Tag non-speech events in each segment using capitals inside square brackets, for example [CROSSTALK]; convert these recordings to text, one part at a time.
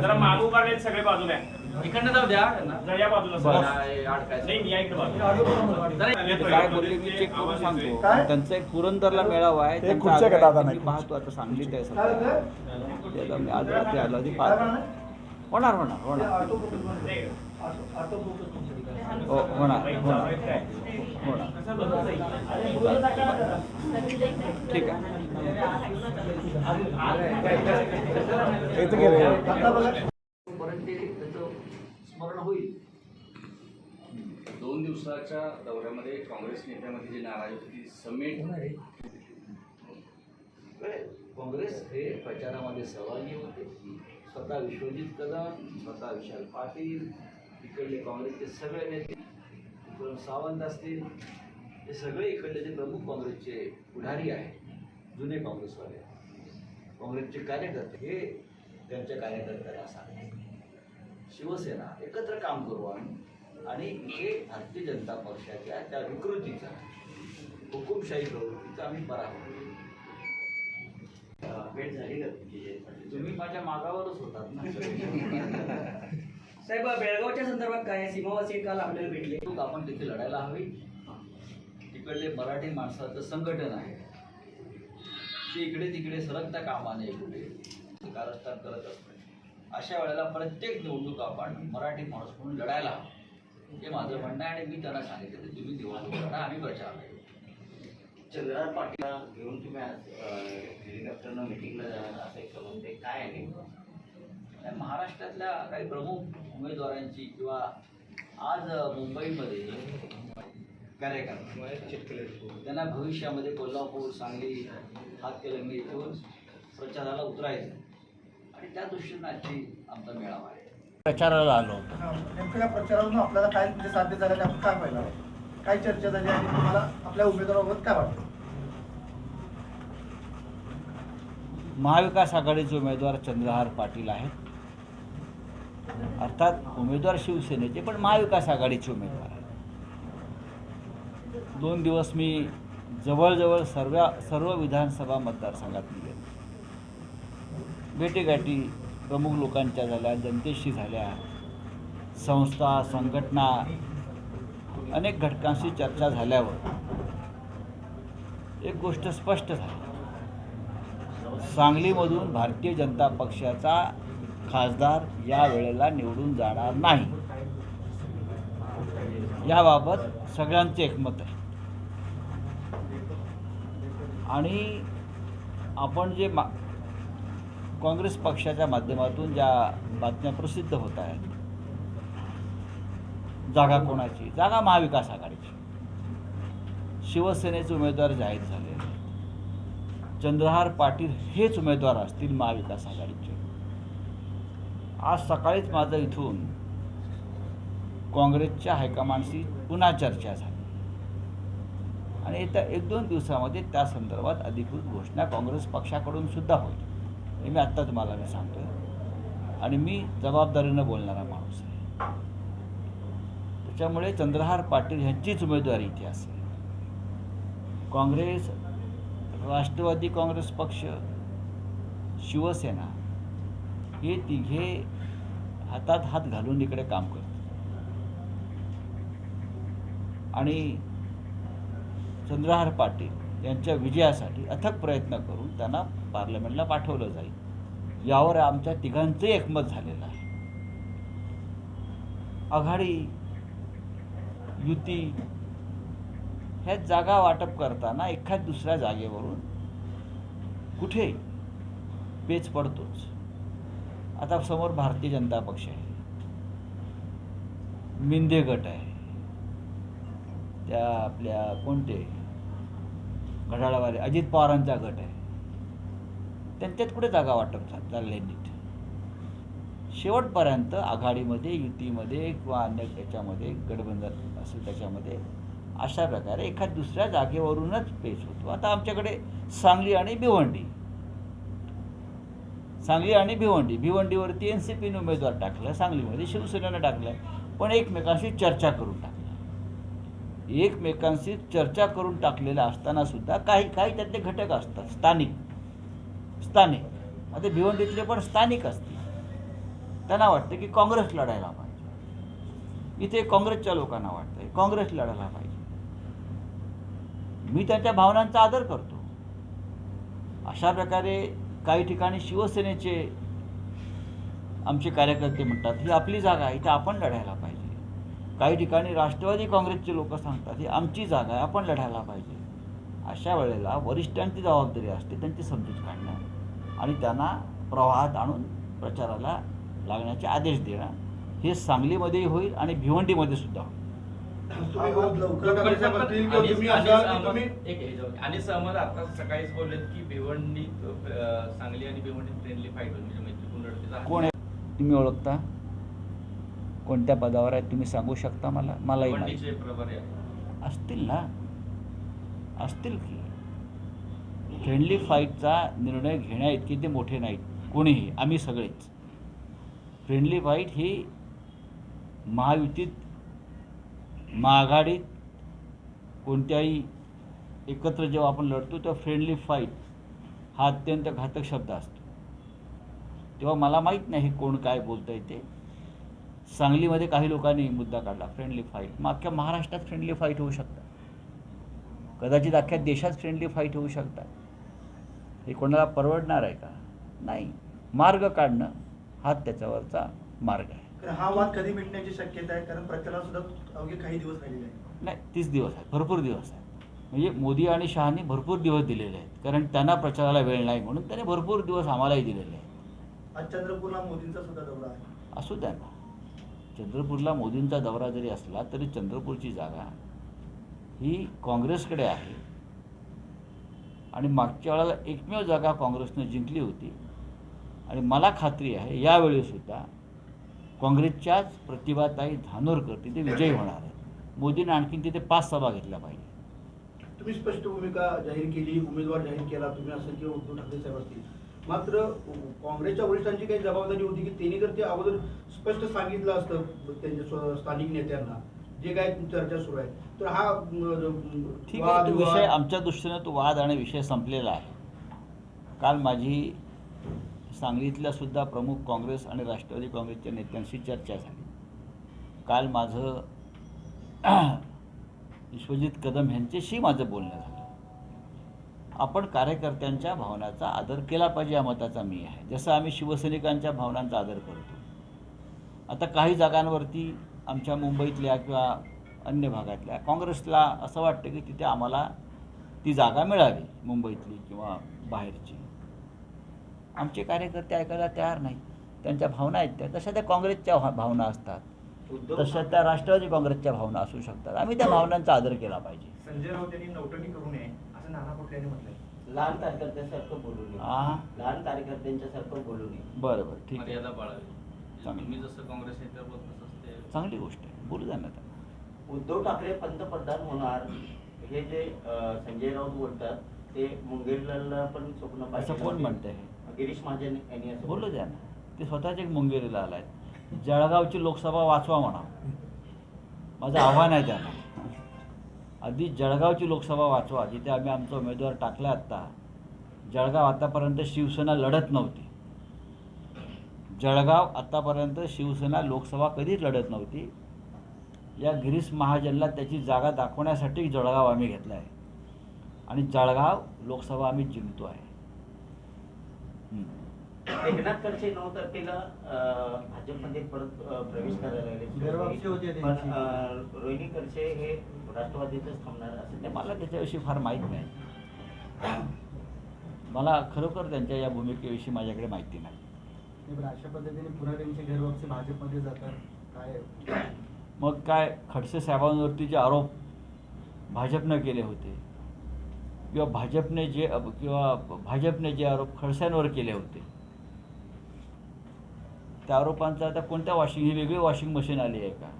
जरा मागू काढले सगळे बाजूला आहे. इकडनं जाऊ द्या त्यांना. जरा या बाजूला बरं. सर. अडकायचं. नाही या इकडे बाजूला जरा- काय बोलले मी चेक करून सांगतो काय? त्यांचा एक पुरंदरला मेळावा आहे ते त्यांचा पाहतो आता सांगलीत आहे काय सध्या. त्याला मी आज रात्री आलो आधी पाहतो? होणार होणार होणार. हो होणार होणार. होणार. ठीक आहे. आता बघा. स्मरण होईल. दोन दिवसाच्या दौऱ्यामध्ये काँग्रेस नेत्यामध्ये जी नाराजी होती ती समेट काँग्रेस हे प्रचारामध्ये सहभागी होते. स्वतः विश्वजित कदम स्वतः विशाल पाटील इकडले काँग्रेसचे सगळे नेते विक्रम सावंत असतील हे सगळे इकडले जे प्रमुख काँग्रेसचे पुढारी आहेत जुने काँग्रेसवाले काँग्रेसचे कार्यकर्ते हे त्यांच्या कार्यकर्त्यांना सांगतात शिवसेना एकत्र काम करू आम्ही आणि हे भारतीय जनता पक्षाच्या त्या विकृतीचा हुकुमशाही प्रवृत्तीचा आम्ही पराभव करू. भेट झाली का तुमची? जयंत? तुम्ही माझ्या मागावरच होतात ना [LAUGHS] साहेब बेळगावच्या संदर्भात काय आहे? सीमावासी काल आपल्याला भेटले. आपण तिथे लढायला हवी? तिकडले मराठी माणसाचं संघटन आहे. ते इकडे तिकडे सरकता कामा नये कुठे. कारस्थान करत असते. अशा वेळेला प्रत्येक निवडणूक आपण मराठी माणूस म्हणून लढायला हवं. हे माझं म्हणणं आहे आणि मी त्यांना सांगितलं की तुम्ही निवडणूक लढा आम्ही प्रचार करू. चंद्रहार पाटीलला घेऊन तुम्ही आज हेलिकॉप्टरनं मिटिंगला जाणार असं एक म्हणते काय आहे महाराष्ट्रातल्या काही प्रमुख उमेदवारांची किंवा आज मुंबईमध्ये कार्यकर्ते त्यांना भविष्यामध्ये कोल्हापूर सांगली हातकलंगी इथून प्रचाराला उतरायचं. आणि त्या दृष्टीनं आजची आमचा मेळावा आहे. प्रचाराला आलो हा, नेमकं या प्रचारावरून आपल्याला काय म्हणजे साध्य झालं आपण काय पाहिलं? काय चर्चा झाली आणि तुम्हाला आपल्या उमेदवाराबाबत काय वाटतं? महाविकास आघाडीचे उमेदवार चंद्रहार पाटील आहेत. अर्थात उमेदवार शिवसेनेचे पण महाविकास आघाडीचे उमेदवार आहेत. दोन दिवस मी जवळजवळ सर्व सर्व विधानसभा मतदारसंघात गेले. भेटीगाठी प्रमुख लोकांच्या झाल्या जनतेशी झाल्या संस्था संघटना अनेक घटकांशी चर्चा झाल्यावर एक गोष्ट स्पष्ट झाली. सांगलीमधून भारतीय जनता पक्षाचा खासदार या वेळेला निवडून जाणार नाही. याबाबत सगळ्यांचे एकमत आहे. आणि आपण जे मा काँग्रेस पक्षाच्या माध्यमातून ज्या बातम्या प्रसिद्ध होत आहेत जागा कोणाची? जागा महाविकास आघाडीची. शिवसेनेचे उमेदवार जाहीर झाले आहेत. चंद्रहार पाटील हेच उमेदवार असतील महाविकास आघाडीचे. आज सकाळीच माझं इथून काँग्रेसच्या हायकमांडशी पुन्हा चर्चा झाली. आणि येत्या एक दोन दिवसामध्ये त्या संदर्भात अधिकृत घोषणा काँग्रेस पक्षाकडून सुद्धा होईल. हे मी आत्ता तुम्हाला मी सांगतोय. आणि मी जबाबदारीनं बोलणारा माणूस आहे. त्याच्यामुळे चंद्रहार पाटील ह्यांचीच उमेदवारी इथे असेल. काँग्रेस राष्ट्रवादी काँग्रेस पक्ष शिवसेना हे तिघे हातात हात घालून इकडे काम करतात. आणि चंद्रहार पाटील यांच्या विजयासाठी अथक प्रयत्न करून त्यांना पार्लमेंटला पाठवलं जाईल. यावर आमच्या तिघांचंही एकमत झालेलं आहे. आघाडी युती ह्या जागा वाटप करताना एखाद दुसऱ्या जागेवरून कुठे पेच पडतोच. आता समोर भारतीय जनता पक्ष आहे. मिंदे गट आहे. त्या आपल्या कोणते? घडाळावाले अजित पवारांचा गट आहे. त्यांच्यात कुठे जागा वाटप झा- नीट? शेवटपर्यंत आघाडीमध्ये युतीमध्ये किंवा अन्य त्याच्यामध्ये गठबंधन असेल त्याच्यामध्ये अशा प्रकारे एखाद दुसऱ्या जागेवरूनच पेश होतो. आता आमच्याकडे सांगली आणि भिवंडी. सांगली आणि भिवंडी. भिवंडीवरती एन सी पीने उमेदवार टाकला सांगलीमध्ये शिवसेनेनं टाकलं पण एकमेकांशी चर्चा करून टाकलं. एकमेकांशी चर्चा करून टाकलेल्या असताना सुद्धा काही काही त्यातले घटक असतात. स्थानिक. स्थानिक. आता भिवंडीतले पण स्थानिक असतील. त्यांना वाटतं की काँग्रेस लढायला पाहिजे. इथे काँग्रेसच्या लोकांना वाटतं काँग्रेस लढायला पाहिजे. मी त्यांच्या भावनांचा आदर करतो. अशा प्रकारे काही ठिकाणी शिवसेनेचे आमचे कार्यकर्ते म्हणतात ही आपली जागा आहे इथे आपण लढायला पाहिजे. काही ठिकाणी राष्ट्रवादी काँग्रेसचे लोक सांगतात ही आमची जागा आहे आपण लढायला पाहिजे. अशा वेळेला वरिष्ठांची जबाबदारी असते त्यांची समजूत काढणं आणि त्यांना प्रवाहात आणून प्रचाराला लागण्याचे आदेश देणं हे सांगलीमध्येही होईल आणि भिवंडीमध्ये सुद्धा होईल. तुम्ही लवकर किंवा आणि- तुम्ही की सहमत- तुम्ही हे. आणि आता सकाळीच बोललेत की भिवंडीत अं, सांगली आणि भिवंडीत फ्रेंडली फाईट होईल. म्हणजे मैत्रीपूर्ण लढतीचा कोण आहे? तुम्ही ओळखता? कोणत्या पदावर आहेत तुम्ही सांगू शकता मला? मलाही माहिती. भिवंडीचे प्रभारी आहे असतील ना? असतील की. फ्रेंडली फाईटचा निर्णय घेण्या इतके ते मोठे नाहीत. कोणीही. आम्ही सगळेच. फ्रेंडली फाईट ही महायुतीत महाआघाडीत कोणत्याही एकत्र जेव्हा आपण लढतो तेव्हा फ्रेंडली फाईट हा अत्यंत घातक शब्द असतो. तेव्हा मला माहीत नाही कोण काय बोलतं आहे ते. सांगलीमध्ये काही लोकांनी मुद्दा काढला फ्रेंडली फाईट मग अख्ख्या महाराष्ट्रात फ्रेंडली फाईट होऊ शकतात. कदाचित अख्ख्या देशात फ्रेंडली फाईट होऊ शकतात. हे कोणाला परवडणार आहे का? नाही. मार्ग काढणं हा त्याच्यावरचा मार्ग आहे. कारण हा वाद कधी मिटण्याची शक्यता आहे? कारण प्रचाराला सुद्धा अवघे काही दिवस राहिलेले आहेत. नाही तीस दिवस आहेत. भरपूर दिवस आहेत. म्हणजे मोदी आणि शहानी भरपूर दिवस दिलेले आहेत. कारण त्यांना प्रचाराला वेळ नाही म्हणून त्याने भरपूर दिवस आम्हालाही दिलेले आहेत. आज चंद्रपूरला मोदींचा सुद्धा दौरा आहे. असू द्या ना. चंद्रपूरला मोदींचा दौरा जरी असला तरी चंद्रपूरची जागा ही काँग्रेसकडे आहे. आणि मागच्या वेळेला एकमेव जागा काँग्रेसनं जिंकली होती. आणि मला खात्री आहे यावेळीसुद्धा काँग्रेसच्याच प्रतिभाताई धानोरकर तिथे विजयी होणार आहेत. मोदीने आणखीन तिथे पाच सभा घेतल्या पाहिजे. तुम्ही स्पष्ट भूमिका जाहीर केली उमेदवार जाहीर केला तुम्ही असं किंवा उद्धव ठाकरे साहेब असतील. मात्र काँग्रेसच्या वरिष्ठांची काही जबाबदारी होती की त्यांनी जर ते अगोदर स्पष्ट सांगितलं असतं त्यांच्या स्थानिक नेत्यांना. जे काय चर्चा सुरू आहे तर हा ठीक आहे तो विषय आमच्या दृष्टीनं तो वाद आणि विषय संपलेला आहे. काल माझी सांगलीतल्या सुद्धा प्रमुख काँग्रेस आणि राष्ट्रवादी काँग्रेसच्या नेत्यांशी चर्चा झाली. काल माझं [CLEARS THROAT] विश्वजित कदम यांच्याशी माझं बोलणं झालं. आपण कार्यकर्त्यांच्या भावनाचा आदर केला पाहिजे या मताचा मी आहे. जसं आम्ही शिवसैनिकांच्या भावनांचा आदर करतो. आता काही जागांवरती आमच्या मुंबईतल्या किंवा अन्य भागातल्या काँग्रेसला असं वाटतं की तिथे आम्हाला ती जागा मिळावी मुंबईतली किंवा बाहेरची. आमचे कार्यकर्ते ऐकायला तयार नाहीत. त्यांच्या भावना आहेत त्या. तशा त्या काँग्रेसच्या भावना असतात. उद्धव तशा त्या राष्ट्रवादी काँग्रेसच्या भावना असू शकतात. आम्ही त्या [COUGHS] भावनांचा आदर केला पाहिजे. संजय राऊत यांनी नौटंकी करू नये असं नाना पटोले यांनी म्हटलंय. लहान कार्यकर्त्यांसारखं बोलू नये. आ? लहान कार्यकर्त्यांच्या सारखं बोलू नये. बरं बरं. ठीक आहे. मर्यादा पाळावी चांगलं. जसं काँग्रेस ते चांगली गोष्ट आहे. बोलू द्या ना उद्धव ठाकरे पंतप्रधान होणार हे जे संजय राऊत बोलतात ते मुंगेरला पण स्वप्न असं पाहिजे कोण हे? गिरीश महाजन यांनी असं द्या ते स्वतःच एक मुंगेरीला आलाय. जळगावची लोकसभा वाचवा म्हणा माझं आव्हान आहे त्यांना. आधी जळगावची लोकसभा वाचवा. जिथे आम्ही आमचा उमेदवार टाकला आत्ता. जळगाव आतापर्यंत शिवसेना लढत नव्हती. जळगाव आत्तापर्यंत शिवसेना लोकसभा कधीच लढत नव्हती. या गिरीश महाजनला त्याची जागा दाखवण्यासाठी जळगाव आम्ही घेतला आहे आणि जळगाव लोकसभा आम्ही जिंकतो आहे एकनाथ खडसे नऊ तारखेला भाजपमध्ये परत प्रवेश करायला लागले. पण रोहिणी खडसे हे राष्ट्रवादीतच थांबणार असं ते मला त्याच्याविषयी फार माहीत नाही. मला खरोखर त्यांच्या या भूमिकेविषयी माझ्याकडे माहिती नाही. अशा पद्धतीने पुन्हा त्यांची घरवापसी भाजपमध्ये जातात काय? मग काय खडसे साहेबांवरती जे आरोप भाजपनं केले होते किंवा भाजपने जे किंवा भाजपने जे आरोप खडसेंवर केले होते त्या आरोपांचं आता कोणत्या वॉशिंग ही वेगळी वॉशिंग मशीन आली आहे का?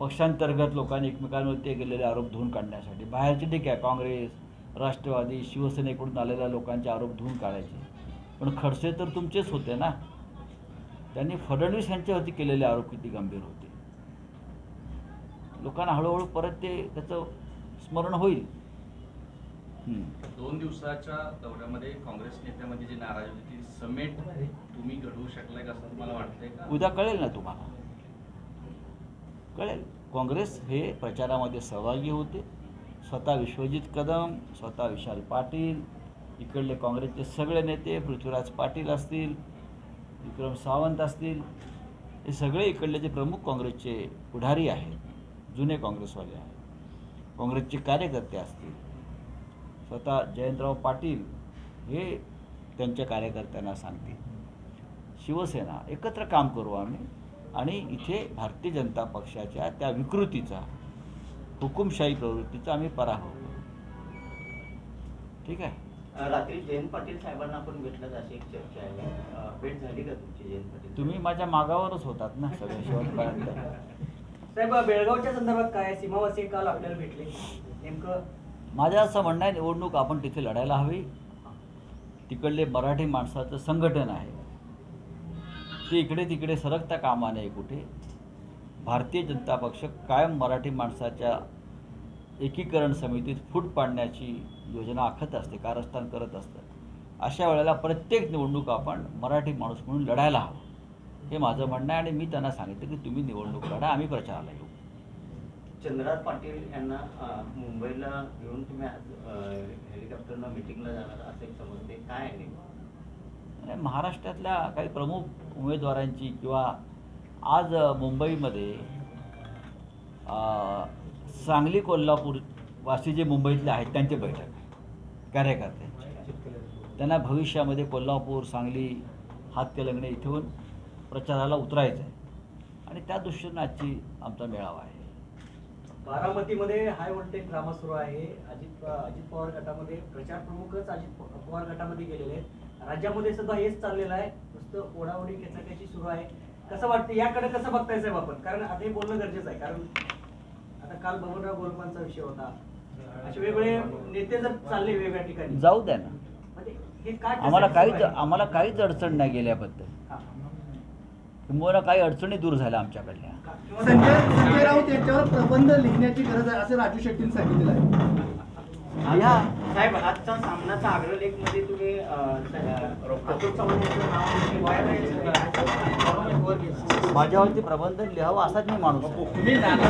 पक्षांतर्गत लोकांनी एकमेकांवरती केलेले आरोप धुवून काढण्यासाठी बाहेरचे ठीक आहे काँग्रेस राष्ट्रवादी शिवसेनेकडून आलेल्या लोकांचे आरोप धुवून काढायचे. पण खडसे तर तुमचेच होते ना. त्यांनी फडणवीस यांच्यावरती केलेले आरोप किती गंभीर होते. लोकांना हळूहळू परत ते त्याचं स्मरण होईल. दोन दिवसाच्या दौऱ्यामध्ये काँग्रेस नेत्यामध्ये जी नाराजी होती ती समेट तुम्ही घडवू शकलाय का असं तुम्हाला वाटतंय का? उद्या कळेल ना तुम्हाला. कळेल. काँग्रेस हे प्रचारामध्ये सहभागी होते. स्वतः विश्वजित कदम स्वतः विशाल पाटील इकडले काँग्रेसचे सगळे नेते पृथ्वीराज पाटील असतील विक्रम सावंत असतील हे सगळे इकडले जे प्रमुख काँग्रेसचे पुढारी आहेत जुने काँग्रेसवाले आहेत. काँग्रेसचे कार्यकर्ते असतील. स्वतः जयंतराव पाटील हे त्यांच्या कार्यकर्त्यांना सांगतील. शिवसेना एकत्र काम करू आम्ही आणि इथे भारतीय जनता पक्षाच्या त्या विकृतीचा हुकुमशाही प्रवृत्तीचा आम्ही पराभव करू. ठीक आहे? रात्री जयंत पाटील साहेबांना आपण भेटलाच अशी एक चर्चा आहे. भेट झाली का तुमची जयंत पाटील? तुम्ही माझ्या मागावरच होतात ना सगळ्या शेवटपर्यंत. साहेब बेळगावच्या संदर्भात काय? सीमावासी काल आपल्याला भेटले. नेमकं? माझं असं म्हणणं आहे निवडणूक आपण तिथे लढायला हवी. तिकडले मराठी माणसाचं संघटन आहे. ते इकडे तिकडे सरकता कामा नये कुठे. भारतीय जनता पक्ष कायम मराठी माणसाच्या एकीकरण समितीत फूट पाडण्याची योजना आखत असते कारस्थान करत असतं. अशा वेळेला प्रत्येक निवडणूक आपण मराठी माणूस म्हणून लढायला हवं. हे माझं म्हणणं आहे आणि मी त्यांना सांगितलं की तुम्ही निवडणूक लढा आम्ही प्रचाराला येऊ. चंद्रहार पाटील यांना मुंबईला घेऊन तुम्ही हेलिकॉप्टरनं मिटिंगला जाणार असं एक समजते. काय आहे महाराष्ट्रातल्या काही प्रमुख उमेदवारांची किंवा आज मुंबईमध्ये सांगली कोल्हापूर वासी जे मुंबईतले आहेत त्यांची बैठक आहे कार्यकर्त्यांची. त्यांना भविष्यामध्ये कोल्हापूर सांगली हातकलंगणे इथून प्रचाराला उतरायचं आहे आणि त्या दृष्टीनं आजची आमचा मेळावा आहे. बारामतीमध्ये हाय व्होल्टेज ड्रामा सुरू आहे. अजित अजित पवार गटामध्ये प्रचार प्रमुखच अजित पवार गटामध्ये गेलेले आहेत. राज्यामध्ये सुद्धा हेच चाललेलं आहे. नुसतं ओढाओढी खेचाखेची सुरू आहे. कसं वाटतं याकडे कसं बघताय साहेब आपण? कारण आता हे बोलणं गरजेचं आहे. कारण आता काल बबनराव गोलमांचा विषय होता. असे वेगवेगळे नेते जर चालले वेगवेगळ्या ठिकाणी. जाऊ द्या ना. म्हणजे हे काय आम्हाला काहीच आहे? आम्हाला काहीच अडचण नाही गेल्याबद्दल. किंबहुना काही अडचणी दूर झाल्या आमच्याकडल्या. किंवा- संजय संजय राऊत यांच्यावर प्रबंध लिहिण्याची गरज आहे असं राजू शेट्टींनी सांगितलेलं आहे. या साहेब आजचा सामनाचा अग्रलेखमध्ये तुम्ही अं, स- अतुल चव्हाण यांचं नाव वाया माझ्यावरती प्रबंध लिहावं असाच मी माणूस आहे.